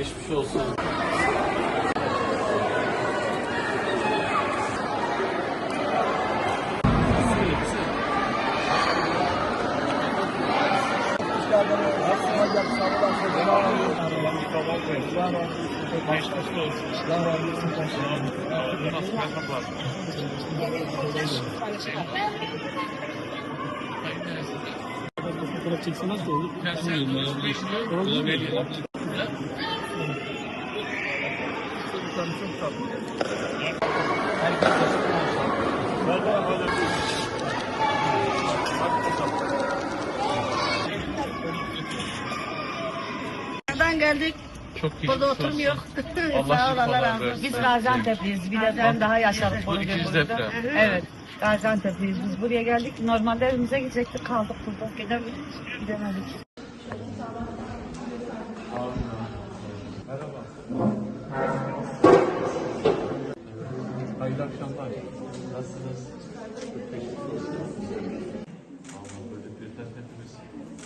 Geçmiş olsun. Geçmiş olsun. Allah razı olsun paşam. Nasıl hesaplar? Fotoğraf çekse nasıl olur? Bilmiyorum. Olabilir. Nereden geldik? Çok geçmiş Burada olsun. oturmuyor. Allah Sağ ol, Allah şifalar razı olsun. versin. Biz Gaziantep'liyiz. Bir deprem daha yaşadık. Bu ikinci burada. deprem. Evet. Gaziantep'liyiz. Biz buraya geldik. Normalde evimize gidecektik. Kaldık burada. Gidemedik. Gidemedik. Hayırlı akşamlar. Nasılsınız? Çok. Allah böyle birden hepimiz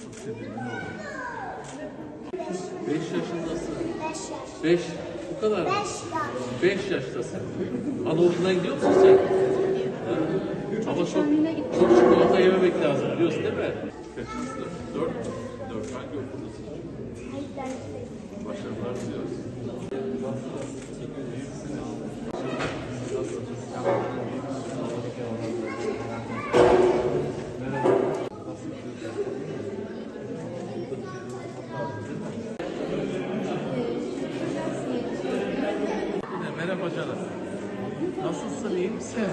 çok tedirgin olduk. Beş yaşındasın. Beş. Bu kadar mı? Beş yaş. Beş yaştasın. Anaokuluna gidiyor musun sen? Ha. Ama çok, çok çikolata yememek lazım biliyorsun değil mi? Kaçıncı sınıf? Dört mü? Dört. Hangi okuldasın? Başarılar diliyoruz. Yine merhaba canım. Nasılsın, iyi misin?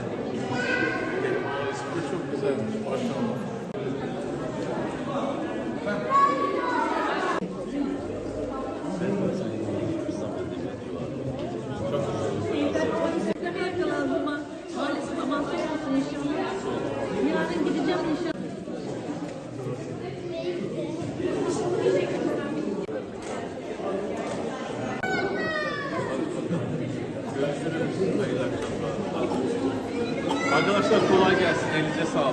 Arkadaşlar kolay gelsin, elinize sağlık.